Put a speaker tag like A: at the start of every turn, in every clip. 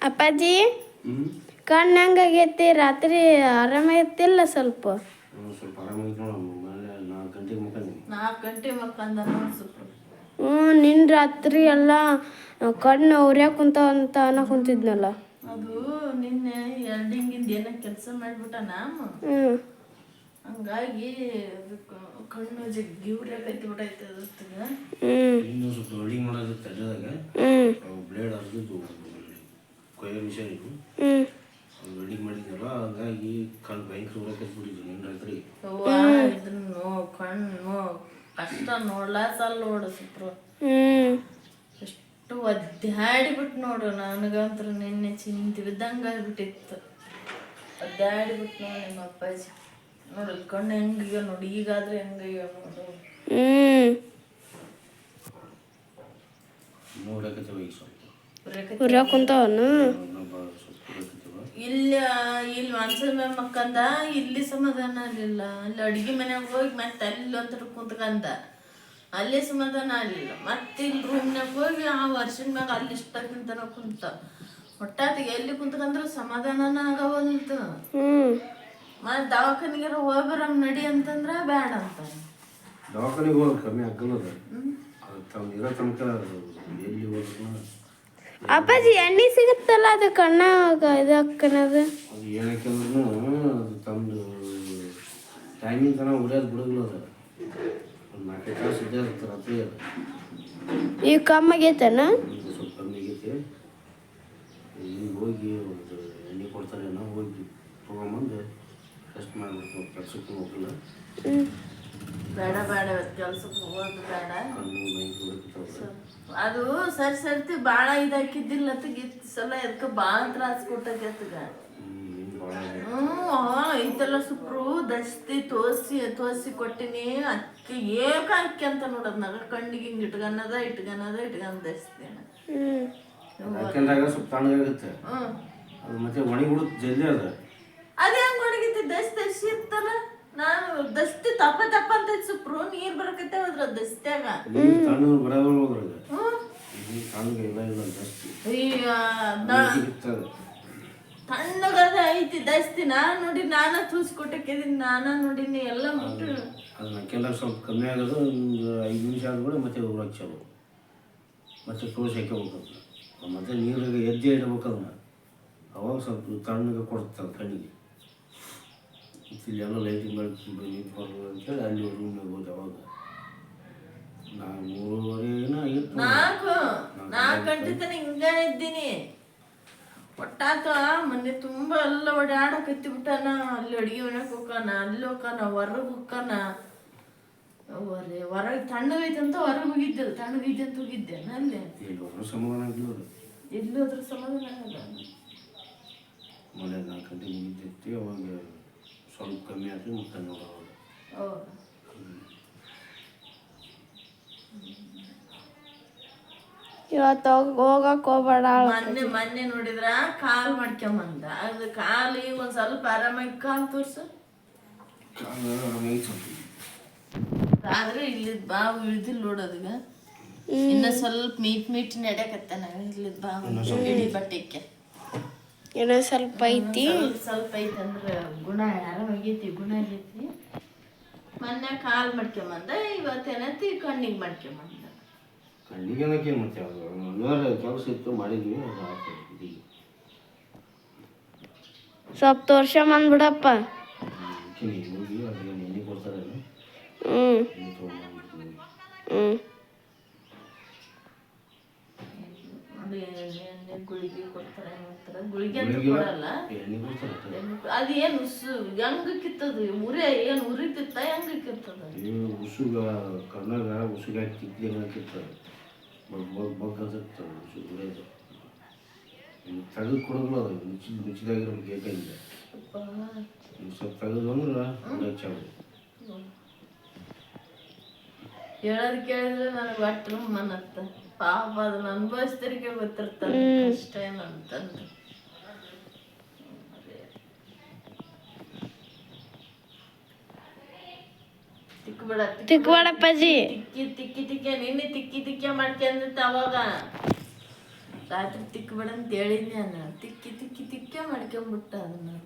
A: ಅಪ್ಪಾಜಿ?
B: ಕಣ್ಣಂಗಾಗೈತಿ
A: ಕಣ್ಣು ಹೆಂಗಾಗೈತಿ ರಾತ್ರಿ ಆರಾಮಾಗಿತ್ತಿಲ್ಲ ಸ್ವಲ್ಪ?
B: ಸ್ವಲ್ಪ ನಾಲ್ಕು ಗಂಟೆಗೆ ಮುಖಂಡಿನಿ
C: ನಾಲ್ಕು ಗಂಟೆ ಮಕ್ಕಂದ ನೋಡಿ ಸುಪ್ರು
A: ಹ್ಞೂ ನಿನ್ನ ರಾತ್ರಿ ಎಲ್ಲ ಕಣ್ಣು ಉರಿಯಾಕ ಕುಂತ ಅಂತ ಅನ್ನೋ ಕುಂತಿದ್ನಲ್ಲ?
C: ಅದು ನಿನ್ನೆ ಎರಡಿಂಗಿಂದ ಏನೋ ಕೆಲಸ ಮಾಡ್ಬಿಟ್ಟ ನಾಮ.
A: ಹ್ಞೂ
C: ಹಂಗಾಗಿ ಅದು ಕ- ಕಣ್ಣು ಜಗ್ಗಿ ಬಿಟ್ಟೈತೆ ಅದಕ್ಕೆ.
A: ಹ್ಞೂ
B: ಇನ್ನೂ ಸ್ವಲ್ಪ ವೆಲ್ಡಿಂಗ್ ಮಾಡೋದು ತಡ್ಡದಾಗ
A: ಹ್ಞೂ
B: ಬ್ಲೇಡ್ ಹರಿದಿದ್ದು ಕೊಯ್ಯೋ ಮಿಷನ್ ಇದು ವೆಲ್ಡಿಂಗ್ ಮಾಡಿದ್ನಲ್ಲ ಹಂಗಾಗಿ ಕಣ್ಣು ಭಯಂಕರ ಉರಕತ್ ಬಿಟ್ಟಿದ್ದು ನಿನ್ನ ರಾತ್ರಿ.
C: ಕಣ್ಣು ಅಷ್ಟ ನೋಡ್ಲಾ ಸಲ್ ನೋಡು ಸುಪ್ರು ಎಷ್ಟು ಒದ್ದಾಡಿಬಿಟ್ಟು ನೋಡು ನನಗಂತ್ರ ನಿನ್ನೆ ಚಿಂತೆ ಬಿದ್ದಂಗೆ ಆಗ್ಬಿಟ್ಟಿತ್ತು. ಒದ್ದಾಡಿಬಿಟ್ಟು ನೋಡಿ ನಿಮ್ಮ ಅಪ್ಪಾಜಿ. ನೋಡು ಕಣ್ಣು ಹೆಂಗಿಗೆ ನೋಡಿ ಈಗಾದ್ರೆ ಹೆಂಗಿಗೆ ನೋಡು.
B: ನೋಡಕ್ಕೆ ಈಗ ಸ್ವಲ್ಪ
C: ಉರಿಯಾಕತ್ತಿ.
B: ಇಲ್ಲ
C: ಇಲ್ಲಿ ಇಲ್ಲಿ ಮನ್ಸಲ್ ಮೇಲೆ ಮಕ್ಕಂದ ಇಲ್ಲಿ ಸಮಾಧಾನ ಆಗಲಿಲ್ಲ. ಅಲ್ಲಿ ಅಡಿಗೆ ಮನ್ಯಾಗ ಹೋಗಿ ಮತ್ತೆ ಅಲ್ಲಿ ಒಂಥರ ಕುಂತ್ಕಂದ. ಅಲ್ಲಿ ಸಮಾಧಾನ ಆಗಲಿಲ್ಲ. ಮತ್ತೆ ಇಲ್ಲಿ ರೂಮ್ನಾಗ ಹೋಗಿ ಆ ವರ್ಷದ ಮ್ಯಾಗ ಅಲ್ಲಿ ಇಷ್ಟಕ್ಕಿಂತನ ಕುಂತ. ಒಟ್ಟಾತಿಗೆ ಎಲ್ಲಿ ಕುಂತ್ಕಂದ್ರ ಸಮಾಧಾನನ
A: ಆಗವಲ್ದು.
C: ಮತ್ತೆ ದವಾಖಾನಿಗೆ ಹೋಗಿ ನಡಿ ಅಂತಂದ್ರೆ ಬೇಡ ಅಂತ.
B: ದವಾಖಾನಿಗೆ ಹೋಗಿ ಕಮ್ಮಿ ಆಗಲ್ಲ ಇರೋ ತನಕ ಎಲ್ಲಿ ಹೋದ್ರು
A: ಅಪ್ಪಾಜಿ ಎಣ್ಣೆ ಸಿಗುತ್ತಲ್ಲ ಅದು ಕಣ್ಣಾಗ ಇದು ಅಕ್ಕನದು
B: ಅದು ಏನಕ್ಕೆಂದ್ರೂ ಅದು ತಮ್ಮದು ಟೈಮಿಂಗ್ ತನಕ ಉರಿಯೋದು ಬಿಡೋದಿಲ್ಲ ಅದು. ಒಂದು ನಾಲ್ಕೈದು ತಾಸು ಇದ್ದೇ ಇರುತ್ತೆ ರಾತ್ರಿ
A: ಈಗ ಕಮ್ಮಾಗೈತನ?
B: ಸ್ವಲ್ಪ ಕಮ್ಮಿ ಆಗೈತಿ ಇಲ್ಲಿ ಹೋಗಿ ಒಂದು ಎಣ್ಣೆ ಕೊಡ್ತಾರೆ ನಾವು ಹೋಗಿ ತೊಗೊಂಬಂದು ಟೆಸ್ಟ್ ಮಾಡ್ಬೇಕು ಕೆಲ್ಸಕ್ಕೆ ಹೋಗಿಲ್ಲ.
C: ಬೇಡ ಬೇಡ ಕೆಲ್ಸಕ್ಕೆ ಹೋಗೋದು ಬೇಡ. ಅದು ಸರಿ ಸರ್ತಿ ಭಾಳ ಇದಾಕಿದ್ದಿಲ್ಲ ಅತ್ತಗಿತ್ತು ಸಲ ಅದಕ್ಕೆ ಭಾಳ ತ್ರಾಸ ಕೊಟ್ಟೈತಿ ಅತ್ತಗ ಹ್ಞೂ ಐತೆಲ್ಲ ಸುಪ್ರು ದಸ್ತಿ ತೋರ್ಸಿ ತೋರಿಸಿ ಕೊಟ್ಟಿನಿ. ಅಕ್ಕಿ ಏಕ ಅಕ್ಕಿ ಅಂತ ನೋಡೋದು ನಗ ಕಣ್ಣಿಗೆ ಹಿಂಗೆ ಇಟ್ಕನ್ನದ ಇಟ್ಕನ್ನದ ಇಟ್ಕಂದ ದಸ್ತಿ
A: ಹ್ಞೂ
B: ಸ್ವಲ್ಪ ತಣ್ಣಗಾಗುತ್ತೆ
C: ಹ್ಞೂ
B: ಅದು ಮತ್ತೆ ಒಣಗಿಬಿಡುತ್ತೆ ಜಲ್ದಿ ಅದು.
C: ಅದೇ ಹಂಗ ಒಣಗಿತಿ ದಸ್ತಿ ದಸ್ತಿ ಇತ್ತಲ್ಲ. ದಸ್ತಿ ತಪ್ಪ ತಪ್ಪ ಅಂತ ಸುಪ್ರು ನೀರ್ ಬರಕತ್ತೆ ಹೋದ್ರ ದಸ್ತ್ಯಾಗ
B: ನೀರು ತಣ್ಣಗೆ ಬರೋದ್ರ ಹೋದ್ರಾಗ ಇಲ್ಲ ಇಲ್ಲ
C: ಅಯ್ಯ, ನಾ- ತಣ್ಣಗದ ಐತಿ ದಸ್ತಿ. ನಾ ನೋಡಿ ನಾನ ತೂಸ್ಕೊಟ್ಟಕ್ಕಿದೀನಿ ನಾನ ನೋಡಿನಿ ಎಲ್ಲ ಮುಟ್ಟು.
B: ಸ್ವಲ್ಪ ಕಮ್ಮಿ ಆಗೋದು ಒಂದು ಐದು ನಿಮಿಷ ಆದ್ಮೇಲೆ ಮತ್ತೆ ಊರು ಚಾಲು ಮತ್ತೆ ತೋರಿಸಿ ಹಾಕೋಬೇಕು ಮತ್ತೆ ನೀರಾಗ ಎದ್ದೆ ಇಡಬೇಕು ಅದನ್ನ. ಅವಾಗ ಸ್ವಲ್ಪ ತಣ್ಣಗೆ ಕೊಡ್ತಾರೆ ಕಣ್ಣಿಗೆ. ಇಲ್ಲೆಲ್ಲ ಲೈಟಿಂಗ್ ಮಾಡಿ ನಿಂತ್ಕೊಂಡು ಅಂತೇಳಿ ಅಲ್ಲಿ ರೂಮ್ನಾಗ ಹೋದೆ ಅವಾಗ. ನಾನು
C: ನಾಲ್ಕು ನಾಲ್ಕು ಗಂಟೆ ತನಕ ಹಿಂಗ ಇದ್ದೀನಿ. ಒಟ್ಟಾತ ಮೊನ್ನೆ ತುಂಬ ಎಲ್ಲ ಓಡಾಡಕತ್ತಿ ಬಿಟ್ಟಾನ ಅಲ್ಲಿ ಅಡಿಗೆ ಮನೆಗೆ ಹೋಗಾನ ಅಲ್ಲಿ ಹೋಗಾನ ಹೊರಗೆ ಹೋಗಾನ ಹೊರಗೆ ಹೊರಗೆ ತಣ್ಣಗೈತೆ ಅಂತ ಹೊರಗೆ ಹೋಗಿದ್ದೆ ತಣ್ಣಗೈತೆ ಅಂತ ಹೋಗಿದ್ದೆ ಅಲ್ಲಿ.
B: ಎಲ್ಲೋದ್ರೂ ಸಮಾಧಾನ ಆಗಿಲ್ಲ ಎಲ್ಲೋದ್ರೂ
C: ಎಲ್ಲೋದ್ರ ಸಮಾಧಾನ ಆಗಲ್ಲ
B: ಮಳೆ ನಾಲ್ಕು ಗಂಟೆ ಮುಗಿದೈತಿ ಅವಾಗ ಸ್ವಲ್ಪ ಕಮ್ಮಿ ಆದರೆ ಮತ್ತೆ
C: ಹೌದು.
A: ಇವತ್ತು ಹೋಗಕ್ ಹೋಗಕ್ಕೆ ಹೋಗ್ಬೇಡ
C: ಮೊನ್ನೆ ಮೊನ್ನೆ ನೋಡಿದ್ರ ಕಾಲ್ ಮಾಡ್ಕೊಂಬಂದ. ಅದು ಕಾಲು ಈಗ ಒಂದ್ ಸ್ವಲ್ಪ ಆರಾಮಾಗಿ ಕಾಲ್ ತೋರ್ಸು. ಆದ್ರೆ ಇಲ್ಲಿ ಬಾವು ಇಳ್ದಿಲ್ಲ ನೋಡೋದೀಗ ಇನ್ನ ಸ್ವಲ್ಪ ಮೀಟ್ ಮೀಟ್ ನಡೆಯಕತ್ತಾನ. ಇಲ್ಲಿ ಬಾವು ಇಡೀ ಬಟ್ಟೆಕ್ಕೆ.
A: ಏನೋ ಸ್ವಲ್ಪ ಐತಿ.
C: ಸ್ವಲ್ಪ ಐತಿ ಅಂದ್ರೆ ಗುಣ ಆರಾಮಾಗೈತಿ ಗುಣ ಆಗೈತಿ ಮೊನ್ನೆ ಕಾಲ್ ಮಾಡ್ಕೊಂಬಂದ ಇವತ್ತೇನೈತಿ ಕಣ್ಣಿಗೆ ಮಾಡ್ಕೊಂಬಂದ.
B: ಕಣ್ಣಿಗೆ ಏನಕ್ಕೆ ಮತ್ತೆ ಅದು ಕೆಲಸ ಇತ್ತು ಮಾಡಿದ್ವಿ
A: ಸ್ವಲ್ಪ
B: ಎಣ್ಣೆ ಕೊಡ್ತಾರೆ
A: ಹ್ಞೂ ಹ್ಞೂ
C: ಅದು ಎಣ್ಣೆ ಗುಳಿಗೆ ಕೊಡ್ತಾರೆ ಮಾಡ್ತಾರೆ? ಗುಳಿಗೆ ಅಂತ ಕೊಡಲ್ಲ. ಅದು ಏನು ಉಸು ಹೆಂಗ ಕಿತ್ತದು? ಉರಿ ಏನು ಉರಿತಿತ್ತ ಹೆಂಗ ಕಿತ್ತದ?
B: ಉಸುಗ ಕಣ್ಣಾಗ ಉಸುಗ ಕಿತ್ತಿ ಹೆಂಗ ಬಗ್ ಬಗ್ ಬಗ್ ಅನ್ಸುತ್ತೆ ಉಸು ಉರಿಯೋದು. ತೆಗೆದು ಕೊಡೋದಿಲ್ಲ ಅದು. ಮುಚ್ಚಿ ಮುಚ್ಚಿದಾಗಿರ್ಬೇಕು ಬೇಕಾಗಿಲ್ಲ ಸ್ವಲ್ಪ ತೆಗೆದು ಅಂದ್ರೆ ಹೇಳೋದು
C: ಹೇಳೋದ್ ಕೇಳಿದ್ರೆ ನನಗೆ ಒಟ್ಟು ಮನತ್ತ. ಪಾಪ ಅದನ್ನ ಅನುಭವಿಸ್ದರಿಗೆ ಗೊತ್ತಿರ್ತಾರೆ ಕಷ್ಟ ಏನಂತಂದು ತಿಕ್ಬೇಡ
A: ತಿಕ್ಬೇಡಪ್ಪಾಜಿ
C: ತಿಕ್ಕಿ ತಿಕ್ಕಿ ತಿಕ್ಕಿ ನಿನ್ನೆ ತಿಕ್ಕಿ ತಿಕ್ಕಿ ಮಾಡ್ಕೊಂದಿತ್ತ ಅವಾಗ. ರಾತ್ರಿ ತಿಕ್ಬೇಡ ಅಂತ ಹೇಳಿದ್ನಿ ನಾನು. ತಿಕ್ಕಿ ತಿಕ್ಕಿ ತಿಕ್ಕೇ ಮಾಡ್ಕೊಂಬಿಟ್ಟ ಅದನ್ನ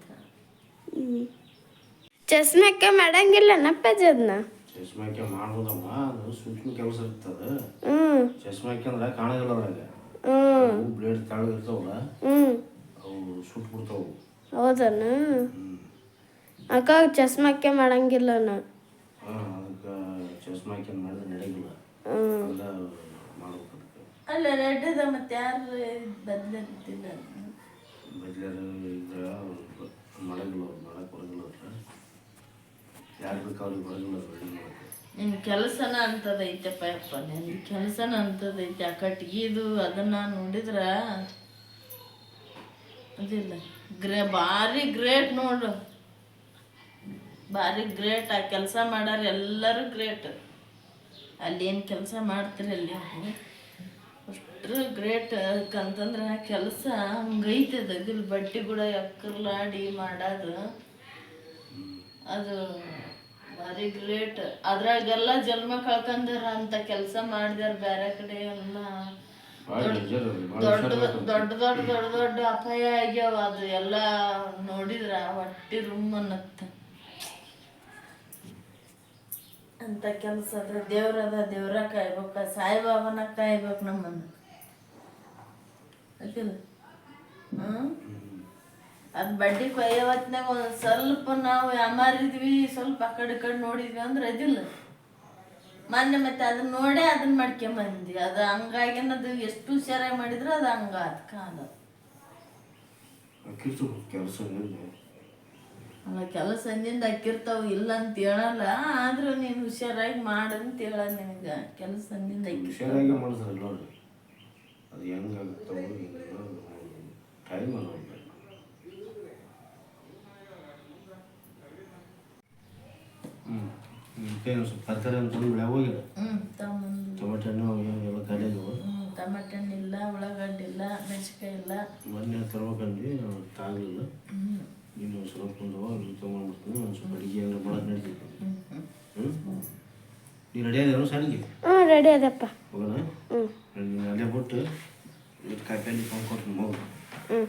A: ಚಸ್ಮಕ್ಕೆ ಮಾಡಂಗಿಲ್ಲನಪ್ಪ ಅದನ್ನ?
B: ಚಸ್ಮಾಕೆ ಮಾಡ್ಬೋದಮ್ಮ ಅದು ಸೂಕ್ಷ್ಮ ಕೆಲಸ ಇರ್ತದೆ.
A: ಚಶ್ಮಾ
B: ಚಸ್ಮಾಕೆ ಅಂದ್ರೆ ಕಾಣೋದಿಲ್ಲ ಅದ್ರಾಗ.
A: ಹ್ಞೂ
B: ಬ್ಲೇಡ್ ತಾಳು ಇರ್ತಾವಲ್ಲ
A: ಹ್ಞೂ
B: ಅವು ಸುಟ್ಟು ಬಿಡ್ತಾವು
A: ಹೌದನ ಅಕ್ಕ ಚಸ್ಮಕ್ಕೆ ಮಾಡಂಗಿಲ್ಲ
B: ಹಾಂ ಅದಕ್ಕೆ ಚಸ್ಮಾಕೆ ಮಾಡಿದ್ರೆ ನಡೆಯಲ್ಲ
A: ಹ್ಞೂ
B: ಅಲ್ಲ ಮಾಡ್ಬೇಕು ಅದಕ್ಕೆ.
C: ಅಲ್ಲ ರೆಡ್ಡದ ಮತ್ತೆ ಯಾರು ಬದಲಿಲ್ಲ
B: ಬಜ್ಲಾರು ಇದ್ರೆ ಮಾಡಂಗಿಲ್ಲ ಅವ್ರು ಮಾಡಕ್ಕೆ ಬರೋದಿಲ್ಲ ಅವ್ರ. ಯಾರು ಬೇಕು ಅವ್ರಿಗೆ ಬರೋದಿಲ್ಲ ವೆಲ್ಡಿಂಗ್ ಮಾಡಕ್ಕೆ
C: ನಿನ್ ಕೆಲಸನ ಅಂತದೈತಪ್ಪ ಯಪ್ಪ ನಿನ್ ಕೆಲಸನ ಅಂತದೈತೆ. ಆ ಕಟ್ಗಿದು ಅದನ್ನ ನೋಡಿದ್ರ? ಅದಿಲ್ಲ. ಗ್ರೇ ಭಾರಿ ಗ್ರೇಟ್ ನೋಡು. ಭಾರಿ ಗ್ರೇಟ್. ಆ ಕೆಲಸ ಮಾಡಾರ ಎಲ್ಲರೂ ಗ್ರೇಟ್. ಅಲ್ಲಿ ಏನು ಕೆಲಸ ಮಾಡ್ತೀರಿ ಅಲ್ಲಿ? ಅಷ್ಟು ಗ್ರೇಟ್. ಅಂತಂದ್ರೆ ಕೆಲಸ ಹಂಗೈತೆ ಅದು ಬಟ್ಟಿ ಕೂಡ ಎಕ್ಕರ್ಲಾಡಿ ಮಾಡೋದು. ಅದು ಗ್ರೇಟ್ ಅದ್ರಾಗೆಲ್ಲ ಜನ್ಮ ಕಳ್ಕಂದಾರ ಅಂತ ಕೆಲಸ ಮಾಡಿದಾರ ಬೇರೆ ಕಡೆ ಎಲ್ಲ. ದೊಡ್ಡ ದೊಡ್ಡ ದೊಡ್ಡ ದೊಡ್ಡ ದೊಡ್ಡ ಅಪಾಯ ಆಗ್ಯಾವ ಅದು ಎಲ್ಲ ನೋಡಿದ್ರ ಹೊಟ್ಟಿ ರೂಮ್ ಅನ್ನತ್ತ. ಅಂತ ಕೆಲಸ ಅದ ದೇವ್ರದ ದೇವ್ರ ಕಾಯ್ಬೇಕ ಸಾಯಿಬಾಬನ ಕಾಯ್ಬೇಕು ನಮ್ಮನ್ನ. ಹ್ಮ್? ಅದ್ ಬಡ್ಡಿ ಕೊಯ್ಯೋ ಹೊತ್ನ್ಯಾಗ ಒಂದ್ ಸ್ವಲ್ಪ ನಾವು ಅಮಾರಿದ್ವಿ ಸ್ವಲ್ಪ ಆ ಕಡೆ ಕಡೆ ನೋಡಿದ್ವಿ ಅಂದ್ರೆ ಅದಿಲ್ಲ. ಮೊನ್ನೆ ಮತ್ತೆ ಅದನ್ನ ನೋಡೇ ಅದನ್ನ ಮಾಡ್ಕೊಂಬಂದಿ ಅದು ಹಂಗಾಗಿ ಅದು ಎಷ್ಟು ಹುಷಾರಾಗಿ ಮಾಡಿದ್ರು ಅದು ಹಂಗ ಅದ್ ಕಾಲ
B: ಕೆಲಸ ನಿಂದು.
C: ಅಲ್ಲ ಕೆಲಸ ಹಿಂದಿಂದ ಅಕ್ಕಿರ್ತಾವ ಇಲ್ಲ ಅಂತ ಹೇಳಲ್ಲ ಆದ್ರೂ ನೀನು ಹುಷಾರಾಗಿ ಮಾಡಂತ ಹೇಳ ನಿನಗೆ. ಕೆಲಸ ಅಂದಿಂದ ಅಕ್ಕಿ
B: ಹುಷಾರಾಗಿ ನೋಡಿ ಅದು ಹೆಂಗಾಗುತ್ತೆ ಹಿಂಗೆ ಟೈಮ್ ಅಲ್ಲ ಹ್ಞೂ ಸ್ವಲ್ಪ ತರಕಾರಿ ಬೆಳೆ ಹೋಗಿಲ್ಲ.
C: ಹ್ಞೂ ತಮ್ಮಂದು.
B: ಟೊಮೆಟೊ ಹಣ್ಣು
C: ಹ್ಞೂ ಟಮಾಟೆ ಇಲ್ಲ ಉಳ್ಳಾಗಡ್ಡಿ ಇಲ್ಲ ಮೆಣಸಿನ್ಕಾಯಿ ಇಲ್ಲ
B: ಮೊನ್ನೆ ತರ್ಬೇಕಂದ್ವಿ ತಾಗಲಿಲ್ಲ.
C: ಹ್ಞೂ
B: ನೀನು ಸ್ವಲ್ಪ ಒಂದು ತೊಗೊಂಡ್ಬಿಡ್ತೀನಿ ಒಂದು ಸ್ವಲ್ಪ ಅಡುಗೆ ಎಲ್ಲ ಮಾಡೋದು ನಡೀತೈತಿ.
C: ಹ್ಞೂ
B: ಹ್ಞೂ ನೀನು ರೆಡಿ ಅದೇನು ಸಣ್ಣಗೆ
A: ಹ್ಞೂ ರೆಡಿ ಅದಪ್ಪ.
B: ಹೋಗೋಣ?
A: ಹ್ಞೂ
B: ಅಲ್ಲೇ ಬಿಟ್ಟು ಕಾಯಿ ಪೆಲ್ಲಿ ತೊಗೊಂಡು ಕೊಟ್ಟು ಹೋಗು.
A: ಹ್ಞೂ